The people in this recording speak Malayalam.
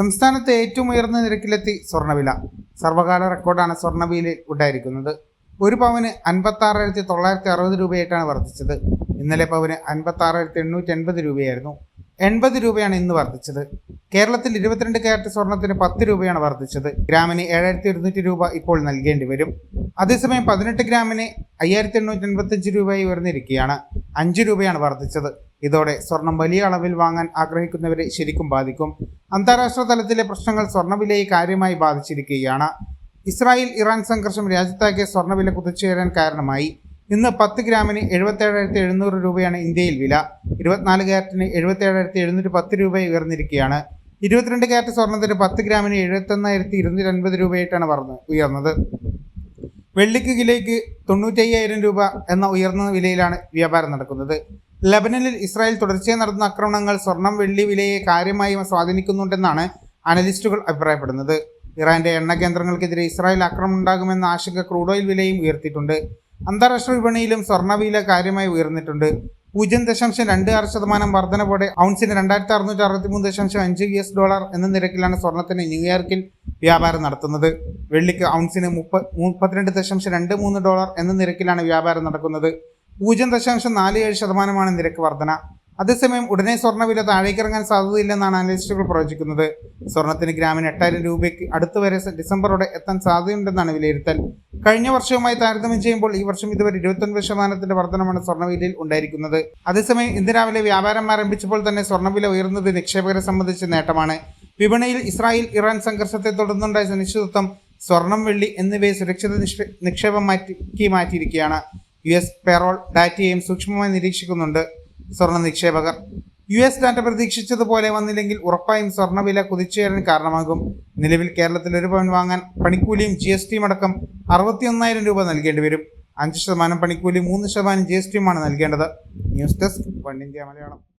സംസ്ഥാനത്തെ ഏറ്റവും ഉയർന്ന നിരക്കിലെത്തി സ്വർണവില സർവകാല റെക്കോർഡാണ് സ്വർണവിലയിൽ ഉണ്ടായിരിക്കുന്നത്. ഒരു പവന് അൻപത്തി ആറായിരത്തി തൊള്ളായിരത്തി അറുപത് രൂപയായിട്ടാണ് വർദ്ധിച്ചത്. ഇന്നലെ പവന് അൻപത്തി ആറായിരത്തി എണ്ണൂറ്റി എൺപത് രൂപയായിരുന്നു. എൺപത് രൂപയാണ് ഇന്ന് വർദ്ധിച്ചത്. കേരളത്തിൽ ഇരുപത്തിരണ്ട് കാരറ്റ് സ്വർണത്തിന് പത്ത് രൂപയാണ് വർദ്ധിച്ചത്. ഗ്രാമിന് ഏഴായിരത്തി ഇരുന്നൂറ്റി രൂപ ഇപ്പോൾ നൽകേണ്ടി വരും. അതേസമയം പതിനെട്ട് ഗ്രാമിന് അയ്യായിരത്തി എണ്ണൂറ്റി എൺപത്തഞ്ച് രൂപയായി ഉയർന്നിരിക്കുകയാണ്. അഞ്ച് രൂപയാണ് വർദ്ധിച്ചത്. ഇതോടെ സ്വർണം വലിയ അളവിൽ വാങ്ങാൻ ആഗ്രഹിക്കുന്നവരെ ശരിക്കും ബാധിക്കും. അന്താരാഷ്ട്ര തലത്തിലെ പ്രശ്നങ്ങൾ സ്വർണവിലയെ കാര്യമായി ബാധിച്ചിരിക്കുകയാണ്. ഇസ്രായേൽ ഇറാൻ സംഘർഷം രാജ്യത്താക്കിയ സ്വർണവില കുതിച്ചുയരാൻ കാരണമായി. ഇന്ന് പത്ത് ഗ്രാമിന് എഴുപത്തേഴായിരത്തി എഴുന്നൂറ് രൂപയാണ് ഇന്ത്യയിൽ വില. ഇരുപത്തിനാല് ക്യാരറ്റിന് എഴുപത്തേഴായിരത്തി എഴുന്നൂറ്റി പത്ത് രൂപ ഉയർന്നിരിക്കുകയാണ്. ഇരുപത്തിരണ്ട് ക്യാരറ്റ് സ്വർണത്തിന് പത്ത് ഗ്രാമിന് എഴുപത്തൊന്നായിരത്തി ഇരുന്നൂറ്റി അൻപത് രൂപയായിട്ടാണ് പറഞ്ഞ് ഉയർന്നത്. വെള്ളിക്ക് കിലോയ്ക്ക് തൊണ്ണൂറ്റയ്യായിരം രൂപ എന്ന ഉയർന്ന വിലയിലാണ് വ്യാപാരം നടക്കുന്നത്. ലബനനിൽ ഇസ്രായേൽ തുടർച്ചയായി നടത്തുന്ന ആക്രമണങ്ങൾ സ്വർണം വെള്ളി വിലയെ കാര്യമായി സ്വാധീനിക്കുന്നുണ്ടെന്നാണ് അനലിസ്റ്റുകൾ അഭിപ്രായപ്പെടുന്നത്. ഇറാന്റെ എണ്ണ കേന്ദ്രങ്ങൾക്കെതിരെ ഇസ്രായേൽ ആക്രമണം ഉണ്ടാകുമെന്ന ആശങ്ക ക്രൂഡ് ഓയിൽ വിലയും ഉയർത്തിയിട്ടുണ്ട്. അന്താരാഷ്ട്ര വിപണിയിലും സ്വർണവില കാര്യമായി ഉയർന്നിട്ടുണ്ട്. പൂജ്യം ദശാംശം രണ്ട് ആറ് ശതമാനം വർധനവോടെ ഔൺസിന് രണ്ടായിരത്തി അറുന്നൂറ്റി അറുപത്തി മൂന്ന് ദശാംശം അഞ്ച് യു എസ് ഡോളർ എന്ന നിരക്കിലാണ് സ്വർണത്തിന് ന്യൂയോർക്കിൽ വ്യാപാരം നടത്തുന്നത്. വെള്ളിക്ക് ഔൺസിന് മുപ്പ മുപ്പത്തിരണ്ട് ദശാംശം രണ്ട് മൂന്ന് ഡോളർ എന്ന നിരക്കിലാണ് വ്യാപാരം നടക്കുന്നത്. പൂജ്യം ദശാംശം നാല് ഏഴ് ശതമാനമാണ് നിരക്ക് വർധന. അതേസമയം ഉടനെ സ്വർണവില താഴേക്കിറങ്ങാൻ സാധ്യതയില്ലെന്നാണ് അനലിസ്റ്റുകൾ പ്രവചിക്കുന്നത്. സ്വർണത്തിന് ഗ്രാമിന് എട്ടായിരം രൂപയ്ക്ക് അടുത്തുവരെ ഡിസംബറോടെ എത്താൻ സാധ്യതയുണ്ടെന്നാണ് വിലയിരുത്തൽ. കഴിഞ്ഞ വർഷവുമായി താരതമ്യം ചെയ്യുമ്പോൾ ഈ വർഷം ഇതുവരെ ഇരുപത്തൊൻപത് ശതമാനത്തിന്റെ വർധനമാണ് സ്വർണവിലയിൽ ഉണ്ടായിരിക്കുന്നത്. അതേസമയം ഇന്ന് രാവിലെ വ്യാപാരം ആരംഭിച്ചപ്പോൾ തന്നെ സ്വർണവില ഉയർന്നത് നിക്ഷേപകരെ സംബന്ധിച്ച് നേട്ടമാണ്. വിപണിയിൽ ഇസ്രായേൽ ഇറാൻ സംഘർഷത്തെ തുടർന്നുണ്ടായ അനിശ്ചിതത്വം സ്വർണം വെള്ളി എന്നിവയെ സുരക്ഷിത നിക്ഷേ- നിക്ഷേപം മാറ്റി മാറ്റിയിരിക്കുകയാണ്. യു എസ് പെറോൾ ഡാറ്റയെയും സൂക്ഷ്മമായി നിരീക്ഷിക്കുന്നുണ്ട്. സ്വർണ നിക്ഷേപകർ. യു എസ് ഡാറ്റ പ്രതീക്ഷിച്ചതുപോലെ വന്നില്ലെങ്കിൽ ഉറപ്പായും സ്വർണവില കുതിച്ചുയരാൻ കാരണമാകും. നിലവിൽ കേരളത്തിൽ ഒരു പവൻ വാങ്ങാൻ പണിക്കൂലിയും ജി എസ് ടിയും അടക്കം അറുപത്തിയൊന്നായിരം രൂപ നൽകേണ്ടി വരും. അഞ്ച് ശതമാനം പണിക്കൂലി മൂന്ന് ശതമാനം ജി എസ് ടിയുമാണ് നൽകേണ്ടത്. News desk one India Malayalam.